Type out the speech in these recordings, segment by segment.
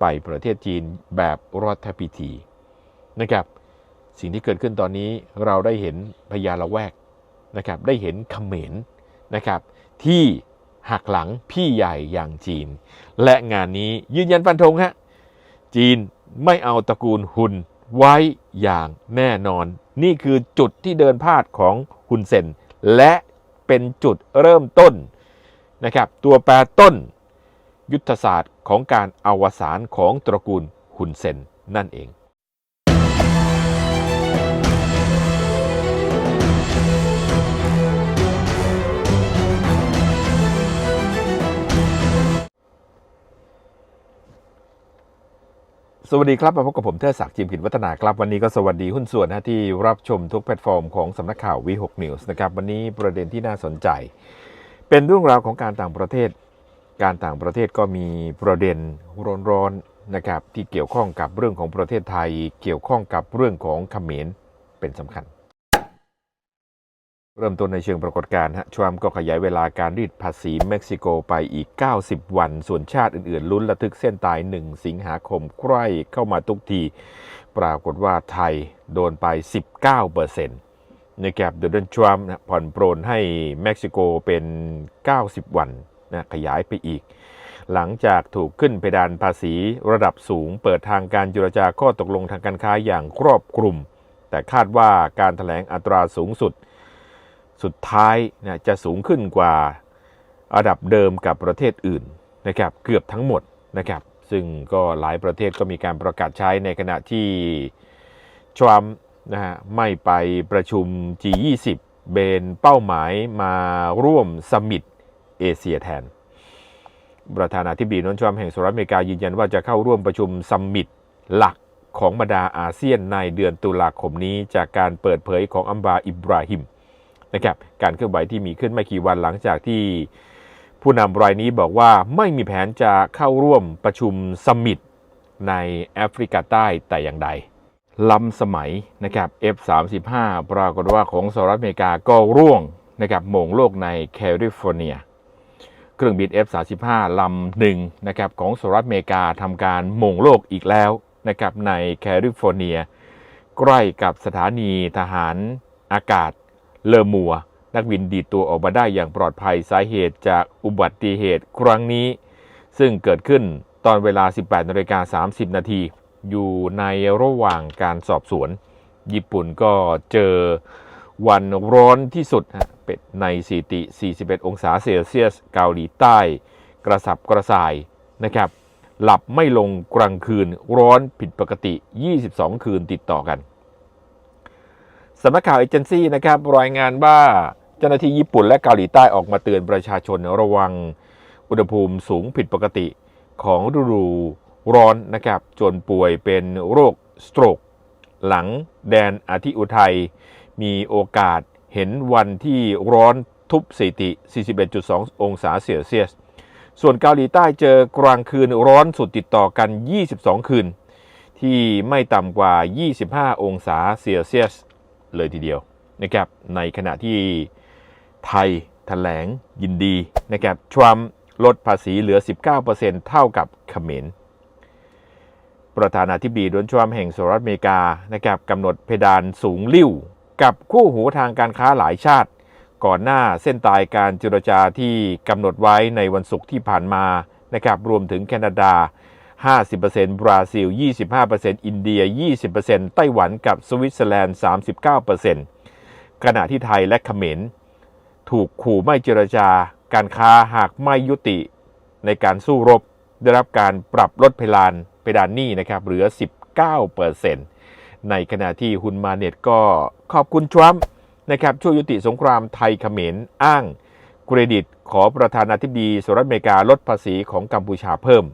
ไปประเทศจีนแบบรัฐพิธีนะครับสิ่งที่เกิดขึ้นตอนนี้เราได้เห็นพญาละแวกนะครับได้เห็นเขมรนะครับที่หักหลังพี่ใหญ่อย่างจีน และงานนี้ยืนยันฟันธงฮะจีนไม่เอาตระกูลหุนไว้อย่างแน่นอน นี่คือจุดที่เดินพาดของฮุนเซนและเป็นจุดเริ่มต้นนะครับตัวแปรต้น ยุทธศาสตร์ ของการอวสานของตระกูลฮุนเซนนั่นเองสวัสดีครับ มาพบกับผมเทอศักดิ์จิมกิจวัฒนาครับ วันนี้ก็สวัสดีหุ้นส่วนนะที่รับชมทุกแพลตฟอร์มของสำนักข่าววีหกนิวส์นะครับ วันนี้ประเด็นที่น่าสนใจ เป็นเรื่องราวของการต่างประเทศ การต่างประเทศก็มีประเด็นร้อนๆนะครับที่เกี่ยวข้องกับเรื่องของประเทศไทย เกี่ยวข้องกับเรื่องของเขมรเป็นสำคัญ เริ่มต้นในเชิงปรากฏการณ์ฮะทรัมก็ขยายเวลาการรีดภาษีเม็กซิโกไปอีก 90 วัน ส่วนชาติอื่นๆ ลุ้นระทึกเส้นตาย 1 สิงหาคมใกล้เข้ามาทุกที ปรากฏว่าไทยโดนไป 19%นะครับโดนัลด์ทรัมป์ผ่อนปรนให้เม็กซิโกเป็น 90 วัน นะขยายไปอีก หลังจากถูกขึ้นเพดานภาษีระดับสูง เปิดทางการเจรจาข้อตกลงทางการค้าอย่างครอบคลุม แต่คาดว่าการถแถลงอัตราสูงสุด สุดท้ายนะจะสูงขึ้นกว่าระดับเดิมกับประเทศอื่นนะครับเกือบทั้งหมดนะครับซึ่งก็หลายประเทศก็มีการประกาศใช้ในขณะที่ทรัมป์นะฮะไม่ไปประชุม G20 เบนเป้าหมายมาร่วมสมิต เอเชียแทน ประธานาธิบดีโดนัลด์ทรัมป์แห่งสหรัฐอเมริกายืนยันว่าจะเข้าร่วมประชุมซัมมิตหลักของบรรดาอาเซียนในเดือนตุลาคมนี้จากการเปิดเผยของอัมบาอิบราฮิมนะครับการเคลื่อนไหวที่มีขึ้นไม่กี่วันหลังจากที่ผู้นำรายนี้บอกว่าไม่มีแผนจะเข้าร่วมประชุมสมิตในแอฟริกาใต้แต่อย่างใดล้ำสมัยนะครับ F35 ปรากฏว่าของสหรัฐอเมริกาก็ร่วงนะครับหมงโลกในแคลิฟอร์เนีย เครื่องบิน F35 ลำหนึ่งนะครับของสหรัฐอเมริกาทำการหม่งโลกอีกแล้วนะครับในแคลิฟอร์เนีย ใกล้กับสถานีทหารอากาศเลอมัว นักบินดีตัวออกมาได้อย่างปลอดภัยสาเหตุจากอุบัติเหตุครั้งนี้ ซึ่งเกิดขึ้นตอนเวลา 18นาฬิกา30 นาที อยู่ในระหว่างการสอบสวน ญี่ปุ่นก็เจอ วันร้อนที่สุดฮะเป็นในสติ 41 องศาเซลเซียสเกาหลีใต้ กระสับกระส่ายนะครับ หลับไม่ลงกลางคืนร้อนผิดปกติ 22 คืนติดต่อกันสำนักข่าวเอเจนซี่นะครับรายงานว่าเจ้าหน้าที่ญี่ปุ่นและเกาหลีใต้ออกมาเตือนประชาชนระวังอุณหภูมิสูงผิดปกติของฤดูร้อนนะครับจนป่วยเป็นโรคสโตรก หลังแดนอาทิอุทัย มีโอกาสเห็นวันที่ร้อนทุบสถิติ 41.2 องศาเซลเซียส ส่วนเกาหลีใต้เจอกลางคืนร้อนสุดติดต่อกัน 22 คืน ที่ไม่ต่ำกว่า 25 องศาเซลเซียส เลยทีเดียวนะครับ ในขณะที่ไทยแถลงยินดีนะครับทรัมป์ลดภาษีเหลือ 19%เท่ากับเขมรประธานาธิบดีโดนัลด์ทรัมป์แห่งสหรัฐอเมริกานะครับกำหนดเพดานสูงลิ่ว กับคู่หูทางการค้าหลายชาติ ก่อนหน้าเส้นตายการเจรจาที่กำหนดไว้ในวันศุกร์ที่ผ่านมานะครับรวมถึงแคนาดา 50%บราซิล 25%อินเดีย 20%ไต้หวันกับสวิตเซอร์แลนด์ 39%ขณะที่ไทยและเขมรถูกขู่ไม่เจรจาการค้าหากไม่ยุติในการสู้รบ ได้รับการปรับลดเพดานเพดานหนี้นะครับเหลือ 19% ในขณะที่ฮุนมาเน็ตก็ขอบคุณทรัมป์นะครับช่วยยุติสงครามไทยเขมรอ้างเครดิตขอประธานาธิบดีสหรัฐอเมริกาลดภาษีของกัมพูชาเพิ่ม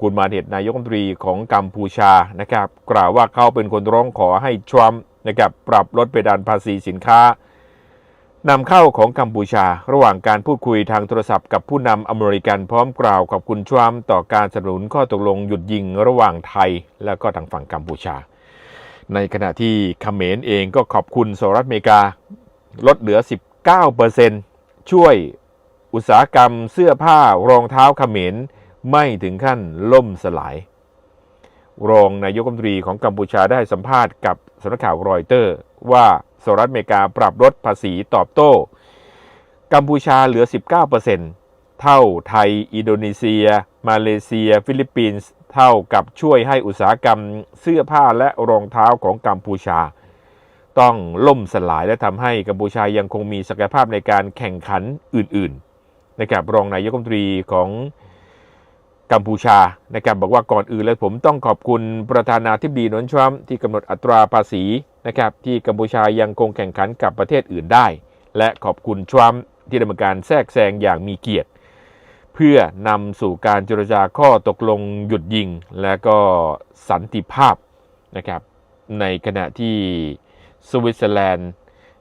คุณมาเน็ตนายกรัฐมนตรีของกัมพูชานะครับกล่าวว่าเขาเป็นคนร้องขอให้ทรัมป์นะครับปรับลดเพดานภาษีสินค้านำเข้าของกัมพูชา ระหว่างการพูดคุยทางโทรศัพท์กับผู้นำอเมริกันพร้อมกล่าวขอบคุณทรัมป์ต่อการสนับสนุนข้อตกลงหยุดยิงระหว่างไทย และก็ทางฝั่งกัมพูชา ในขณะที่เขมรเองก็ขอบคุณสหรัฐอเมริกา ลดเหลือ 19%ช่วยอุตสาหกรรมเสื้อผ้ารองเท้าเขมรไม่ถึงขั้นล่มสลาย รองนายกรัฐมนตรีของกัมพูชาได้สัมภาษณ์กับสำนักข่าวรอยเตอร์ ว่าสหรัฐอเมริกาปรับลดภาษีตอบโต้ กัมพูชาเหลือ 19%เท่าไทย อินโดนีเซีย มาเลเซีย ฟิลิปปินส์ เท่ากับช่วยให้อุตสาหกรรมเสื้อผ้าและรองเท้าของกัมพูชา ต้องล่มสลายและทำให้กัมพูชายังคงมีศักยภาพในการแข่งขันอื่นๆนะครับรองนายกรัฐมนตรีของกัมพูชานะครับบอกว่าก่อนอื่นเลยผมต้องขอบคุณประธานาธิบดีโดนัลด์ทรัมป์ที่กำหนดอัตราภาษีนะครับที่กัมพูชายังคงแข่งขันกับประเทศอื่นได้ และขอบคุณทรัมป์ที่ดำเนินการแทรกแซงอย่างมีเกียรติ เพื่อนำสู่การเจรจาข้อตกลงหยุดยิง และก็สันติภาพนะครับในขณะที่สวิตเซอร์แลนด์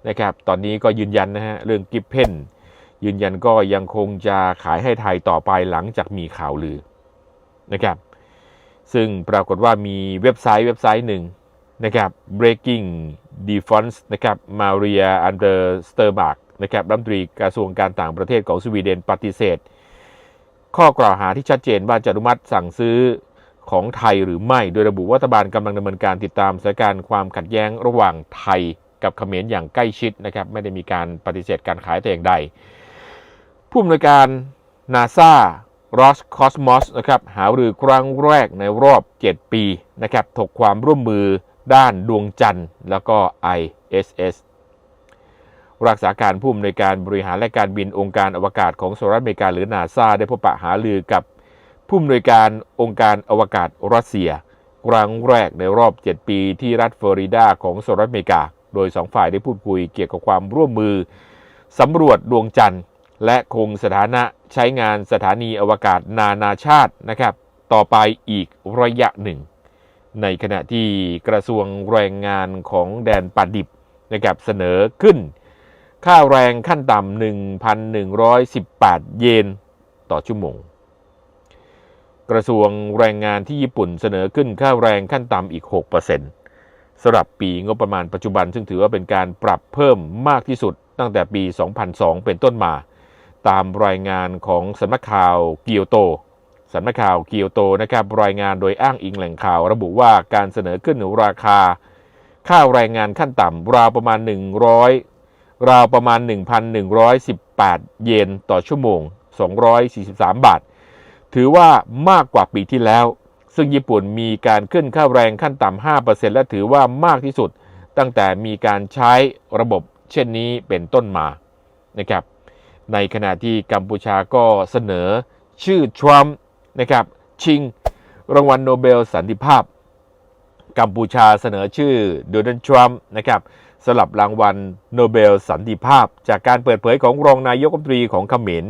นะครับตอนนี้ก็ยืนยันนะฮะเรื่องกิฟเพนยืนยันก็ยังคงจะขายให้ไทยต่อไปหลังจากมีข่าวลือนะครับซึ่งปรากฏว่ามีเว็บไซต์เว็บไซต์หนึ่งนะครับ breaking defense นะครับมาเรียอันเดอร์สเตอร์บากนะครับรัฐมนตรีกระทรวงการต่างประเทศของสวีเดนปฏิเสธ ข้อกล่าวหาที่ชัดเจนว่าจะอนุมัติสั่งซื้อของไทยหรือไม่ โดยระบุว่ารัฐบาลกำลังดำเนินการติดตามสถานการณ์ความขัดแย้งระหว่างไทยกับเขมรอย่างใกล้ชิดนะครับไม่ได้มีการปฏิเสธการขายแต่อย่างใด ผู้อำนวยการนาซารอสคอสมอสนะครับหารือครั้งแรกในรอบ 7 ปีนะครับถกความร่วมมือด้านดวงจันทร์แล้วก็ ISS รักษาการผู้อำนวยการบริหารและการบินองค์การอวกาศของสหรัฐอเมริกาหรือนาซาได้พบปะหารือกับผู้อำนวยการองค์การอวกาศรัสเซีย ครั้งแรกในรอบ 7 ปีที่รัฐฟลอริดาของสหรัฐอเมริกา โดยสองฝ่ายได้พูดคุยเกี่ยวกับความร่วมมือสำรวจดวงจันทร์ และคงสถานะใช้งานสถานีอวกาศนานาชาตินะครับ ต่อไปอีกระยะหนึ่ง ในขณะที่กระทรวงแรงงานของแดนปาดิบนะครับเสนอขึ้น ค่าแรงขั้นต่ำ1,118 เยนต่อชั่วโมง กระทรวงแรงงานที่ญี่ปุ่นเสนอขึ้นค่าแรงขั้นต่ำอีก 6%สำหรับปีงบประมาณปัจจุบัน ซึ่งถือว่าเป็นการปรับเพิ่มมากที่สุดตั้งแต่ปี 2002 เป็นต้นมา ตามรายงานของสำนักข่าวเกียวโตสำนักข่าวเกียวโตนะครับรายงานโดยอ้างอิงแหล่งข่าว ระบุว่าการเสนอขึ้นราคา ค่าแรงงานขั้นต่ำราวประมาณ100 ราวประมาณ 1,118 เยนต่อชั่วโมง 243 บาท ถือว่ามากกว่าปีที่แล้ว ซึ่งญี่ปุ่นมีการขึ้นค่าแรงขั้นต่ำ 5%และถือว่ามากที่สุด ตั้งแต่มีการใช้ระบบเช่นนี้เป็นต้นมานะครับ ในขณะที่กัมพูชาก็เสนอชื่อทรัมป์นะครับชิงรางวัลโนเบลสันติภาพ กัมพูชาเสนอชื่อโดนัลด์ทรัมป์นะครับ สลับรางวัลโนเบลสันติภาพ จากการเปิดเผยของรองนายกรัฐมนตรีของเขมร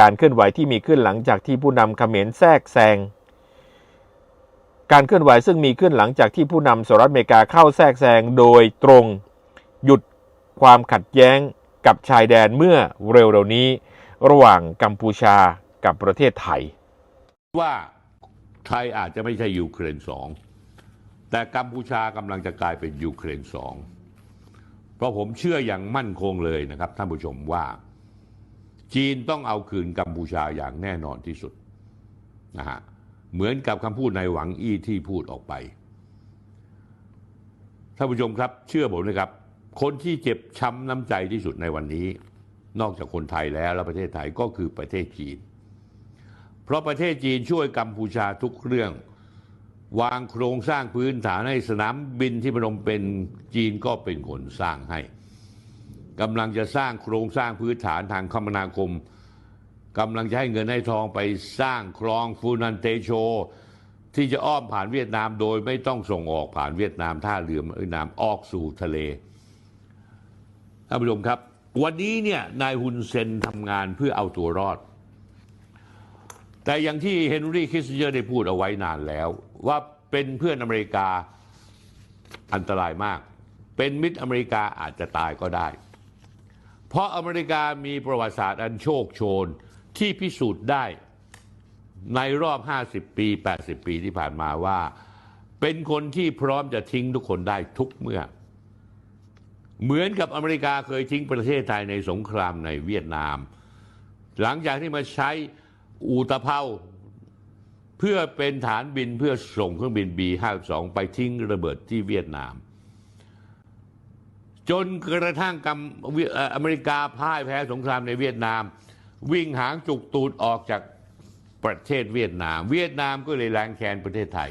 การเคลื่อนไหวที่มีขึ้นหลังจากที่ผู้นำเขมรแทรกแซงการเคลื่อนไหวซึ่งมีขึ้นหลังจากที่ผู้นำสหรัฐอเมริกาเข้าแทรกแซงโดยตรง หยุดความขัดแย้งกับชายแดนเมื่อเร็วๆนี้ ระหว่างกัมพูชากับประเทศไทย ว่าไทยอาจจะไม่ใช่ยูเครนสองแต่กัมพูชากำลังจะกลายเป็นยูเครนสอง ราะผมเชื่ออย่างมั่นคงเลยนะครับท่านผู้ชมว่า จีนต้องเอาคืนกัมพูชาอย่างแน่นอนที่สุดนะฮะเหมือนกับคำพูดในหวังอี้ที่พูดออกไปท่านผู้ชมครับ เชื่อผมนะครับ คนที่เจ็บช้ำน้ำใจที่สุดในวันนี้ นอกจากคนไทยแล้วและประเทศไทยก็คือประเทศจีน เพราะประเทศจีนช่วยกัมพูชาทุกเรื่อง วางโครงสร้างพื้นฐานให้สนามบินที่พนมเป็นจีนก็เป็นคนสร้างให้กำลังจะสร้างโครงสร้างพื้นฐานทางคมนาคมกำลังจะให้เงินให้ทองไปสร้างคลองฟูนันเตโช ที่จะอ้อมผ่านเวียดนามโดยไม่ต้องส่งออกผ่านเวียดนามท่าเรือเวียดนามออกสู่ทะเลท่านผู้ชมครับ วันนี้เนี่ยนายฮุนเซนทำงานเพื่อเอาตัวรอด แต่อย่างที่เฮนรี่คิสเจอร์ได้พูดเอาไว้นานแล้ว ว่าเป็นเพื่อนอเมริกาอันตรายมาก เป็นมิตรอเมริกาอาจจะตายก็ได้ เพราะอเมริกามีประวัติศาสตร์อันโชคโชนที่พิสูจน์ได้ในรอบ 50 ปี 80 ปีที่ผ่านมาว่า เป็นคนที่พร้อมจะทิ้งทุกคนได้ทุกเมื่อ เหมือนกับอเมริกาเคยทิ้งประเทศไทยในสงครามในเวียดนาม หลังจากที่มาใช้อูตะเภา พื่อเป็นฐานบินเพื่อส่งเครื่องบิน B52 ไปทิ้งระเบิดที่เวียดนาม จนกระทั่งกำเอ่ออเมริกาพ่ายแพ้สงครามในเวียดนาม วิ่งหางจุกตูดออกจากประเทศเวียดนาม เวียดนามก็เลยแรงแค้นประเทศไทย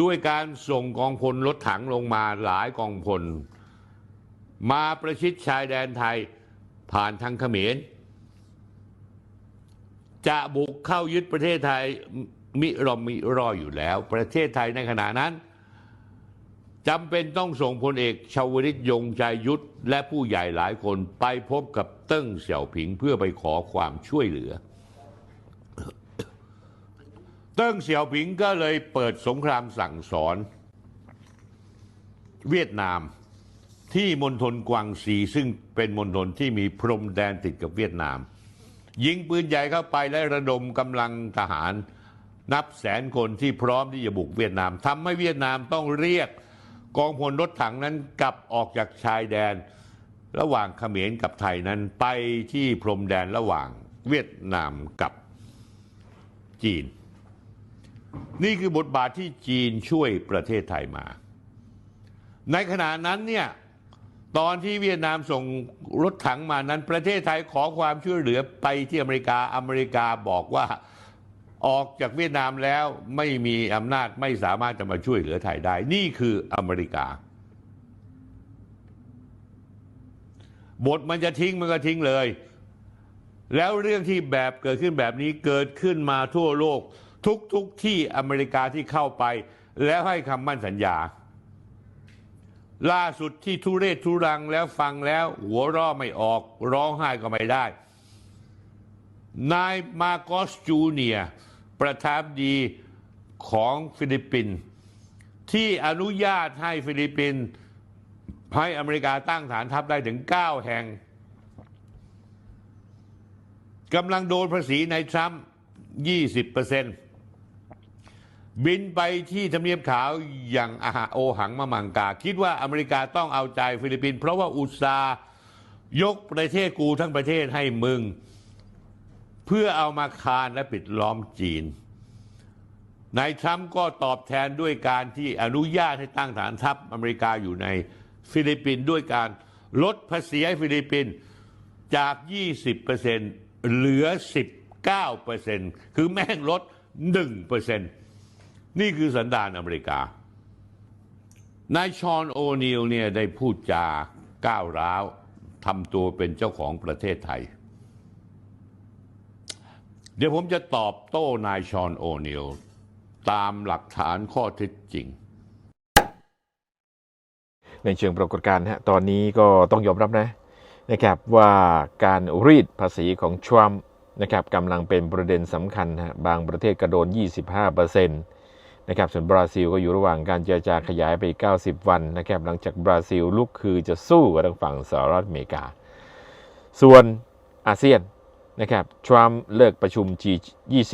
ด้วยการส่งกองพลรถถังลงมาหลายกองพล มาประชิดชายแดนไทยผ่านทางเขมร จะบุกเข้ายึดประเทศไทยมิรอมิรออยู่แล้ว ประเทศไทยในขณะนั้นจำเป็นต้องส่งพลเอกชาวริตยงใจยุทธและผู้ใหญ่หลายคนไปพบกับเติ้งเสี่ยวผิงเพื่อไปขอความช่วยเหลือ เติ้งเสี่ยวผิงก็เลยเปิดสงครามสั่งสอน เวียดนามที่มณฑลกวางซีซึ่งเป็นมณฑลที่มีพรมแดนติดกับเวียดนาม ยิงปืนใหญ่เข้าไปและระดมกำลังทหาร นับแสนคนที่พร้อมที่จะบุกเวียดนามทำให้เวียดนามต้องเรียกกองพลรถถังนั้นกลับออกจากชายแดน ระหว่างเขมรกับไทยนั้นไปที่พรมแดนระหว่างเวียดนามกับจีน นี่คือบทบาทที่จีนช่วยประเทศไทยมา ในขณะนั้นเนี่ย ตอนที่เวียดนามส่งรถถังมานั้น ประเทศไทยขอความช่วยเหลือไปที่อเมริกาอเมริกาบอกว่าออกจากเวียดนามแล้วไม่มีอำนาจไม่สามารถจะมาช่วยเหลือไทยได้ นี่คืออเมริกา บทมันจะทิ้งมันก็ทิ้งเลย แล้วเรื่องที่แบบเกิดขึ้นแบบนี้เกิดขึ้นมาทั่วโลก ทุกๆทที่อเมริกาที่เข้าไป แล้วให้คำมั่นสัญญา ล่าสุดที่ทุเรศทุรังแล้วฟังแล้ว หัวร่อไม่ออก ร้องไห้ก็ไม่ได้ นายมาโกสจูเนียประธานดีของฟิลิปปินส์ที่อนุญาตให้ฟิลิปปินส์ให้อเมริกาตั้งฐานทัพได้ถึง 9 แห่งกำลังโดนภาษีในทรัมป์20% บินไปที่ทำเนียบขาวอย่างอาหาโอหังมามังกา คิดว่าอเมริกาต้องเอาใจฟิลิปปินส์เพราะว่าอุตสาห์ยกประเทศกูทั้งประเทศให้มึง เพื่อเอามาคานและปิดล้อมจีนนายทรัมป์ก็ตอบแทนด้วยการที่อนุญาตให้ตั้งฐานทัพอเมริกาอยู่ในฟิลิปปินส์ด้วยการลดภาษีให้ฟิลิปปินส์จาก 20%เหลือ 19%คือแม่งลด 1% นี่คือสันดานอเมริกา นายชอนโอนิลเนี่ยได้พูดจาก้าวร้าวทำตัวเป็นเจ้าของประเทศไทย เดี๋ยวผมจะตอบโต้นายชอนโอนิลตามหลักฐานข้อเท็จจริงในเชิงปรากฏการณ์ฮะตอนนี้ก็ต้องยอมรับนะนะครับว่าการรีดภาษีของทรัมป์นะครับกำลังเป็นประเด็นสำคัญฮะบางประเทศกระโดน 25%นต์ะครับส่วนบราซิลก็อยู่ระหว่างการเจรจาขยายไป 90 วันนะครับหลังจากบราซิลลุกคือจะสู้กับทางฝั่งสหรัฐอเมริกา ส่วนอาเซียนนะครับทรัมป์เลิกประชุม G20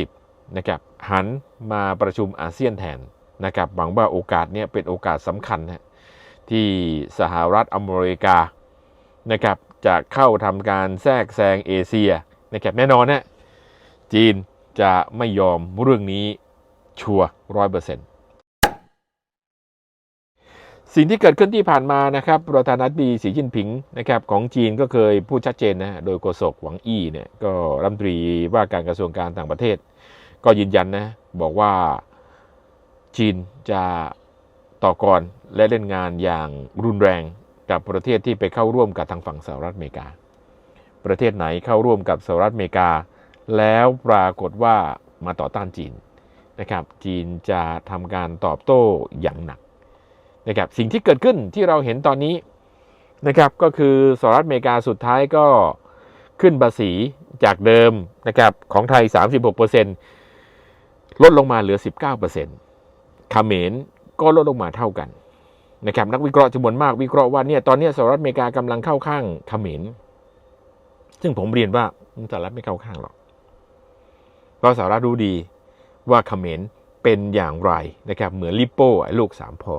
นะครับหันมาประชุมอาเซียนแทนนะครับหวังว่าโอกาสเนี้ยเป็นโอกาสสำคัญนะที่สหรัฐอเมริกานะครับจะเข้าทำการแทรกแซงเอเชียนะครับแน่นอนนะจีนจะไม่ยอมเรื่องนี้ชัวร้ อยเปอร์เซ็นต์สิ่งที่เกิดขึ้นที่ผ่านมานะครับประธานาธิบดีสีจิ้นผิงนะครับของจีนก็เคยพูดชัดเจนนะโดยโฆษกหวังอี้เนี่ยก็รัฐมนตรีว่าการกระทรวงการต่างประเทศ ก็ยืนยันนะบอกว่าจีนจะต่อกรและเล่นงานอย่างรุนแรงกับประเทศที่ไปเข้าร่วมกับทางฝั่งสหรัฐอเมริกา ประเทศไหนเข้าร่วมกับสหรัฐอเมริกา แล้วปรากฏว่ามาต่อต้านจีน นะครับจีนจะทำการตอบโต้อย่างหนักนะครับสิ่งที่เกิดขึ้นที่เราเห็นตอนนี้นะครับก็คือสหรัฐอเมริกาสุดท้ายก็ขึ้นภาษีจากเดิมนะครับของไทย 36%ลดลงมาเหลือ 19%เขมรก็ลดลงมาเท่ากันนะครับนักวิเคราะห์จำนวนมากวิเคราะห์ว่าเนี่ยตอนนี้สหรัฐอเมริกากำลังเข้าข้างเขมรซึ่งผมเรียนว่าสหรัฐไม่เข้าข้างหรอกเพราะสหรัฐรู้ดี ว่าเขมรเป็นอย่างไรนะครับเหมือนลิปโป้ไอ้ลูกสามพอ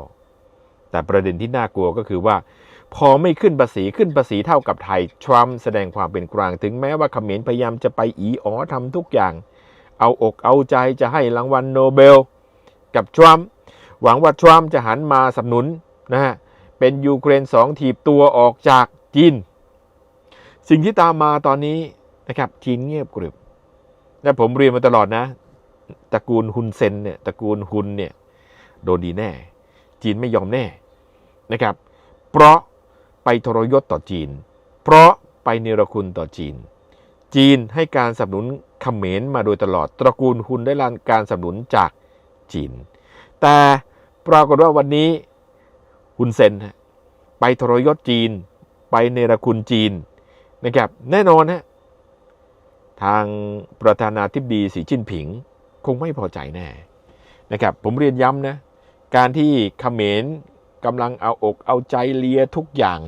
แต่ประเด็นที่น่ากลัวก็คือว่า พอไม่ขึ้นภาษีขึ้นภาษีเท่ากับไทย ทรัมป์แสดงความเป็นกลางถึงแม้ว่าเขมรพยายามจะไปอีอ๋อทำทุกอย่าง เอาอกเอาใจจะให้รางวัลโนเบล กับทรัมป์หวังว่าทรัมป์จะหันมาสนับสนุนนะฮะเป็นยูเครนสองถีบตัวออกจากจีน สิ่งที่ตามมาตอนนี้นะครับจีนเงียบกริบและผมเรียนมาตลอดนะ ตระกูลฮุนเซนเนี่ยตระกูลฮุนเนี่ยโดนดีแน่ จีนไม่ยอมแน่นะครับ เพราะไปทรยศต่อจีน เพราะไปเนรคุณต่อจีน จีนให้การสนับสนุนเขมรมาโดยตลอด ตระกูลฮุนได้รับการสนับสนุนจากจีน แต่ปรากฏว่าวันนี้ฮุนเซนไปทรยศจีน ไปเนรคุณจีนนะครับแน่นอนฮะทางประธานาธิบดีสีจิ้นผิง คงไม่พอใจแน่นะครับผมเรียนย้ำนะ การที่เขมรกำลังเอาอกเอาใจเลียทุกอย่าง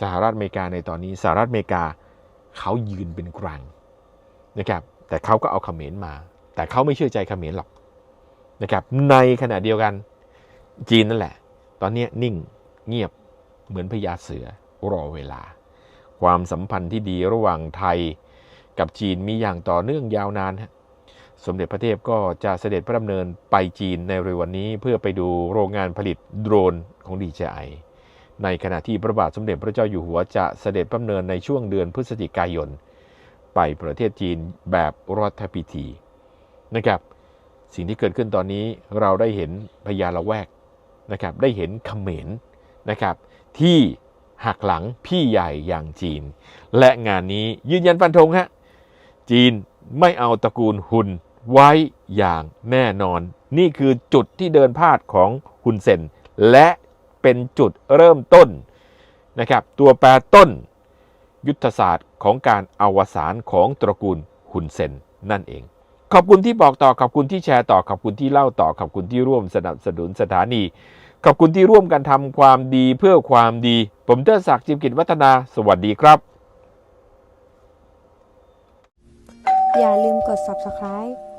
สหรัฐอเมริกาในตอนนี้สหรัฐอเมริกาเขายืนเป็นกลางนะครับแต่เขาก็เอาเขมรมา แต่เขาไม่เชื่อใจเขมรหรอกนะครับในขณะเดียวกันจีนนั่นแหละ ตอนนี้นิ่งเงียบเหมือนพญาเสือรอเวลา ความสัมพันธ์ที่ดีระหว่างไทยกับจีนมีอย่างต่อเนื่องยาวนานฮะ สมเด็จพระเทพก็จะเสด็จพระดำเนินไปจีนในเร็ววันนี้เพื่อไปดูโรงงานผลิตโดรนของ DJI ในขณะที่พระบาทสมเด็จพระเจ้าอยู่หัวจะเสด็จพระดำเนินในช่วงเดือนพฤศจิกายน ไปประเทศจีนแบบรัฐพิธีนะครับ สิ่งที่เกิดขึ้นตอนนี้เราได้เห็นพญาละแวกนะครับได้เห็นเขมรนะครับที่หักหลังพี่ใหญ่อย่างจีน และงานนี้ยืนยันฟันธงฮะจีนไม่เอาตระกูลฮุน ไว้อย่างแน่นอน นี่คือจุดที่เดินพลาดของฮุนเซน และเป็นจุดเริ่มต้นนะครับตัวแปรต้นยุทธศาสตร์ของการอวสานของตระกูลฮุนเซนนั่นเอง ขอบคุณที่บอกต่อขอบคุณที่แชร์ต่อขอบคุณที่เล่าต่อขอบคุณที่ร่วมสนับสนุนสถานี ขอบคุณที่ร่วมกันทำความดีเพื่อความดี ผมเทิดศักดิ์จิมกิจวัฒนา สวัสดีครับ อย่าลืมกด subscribe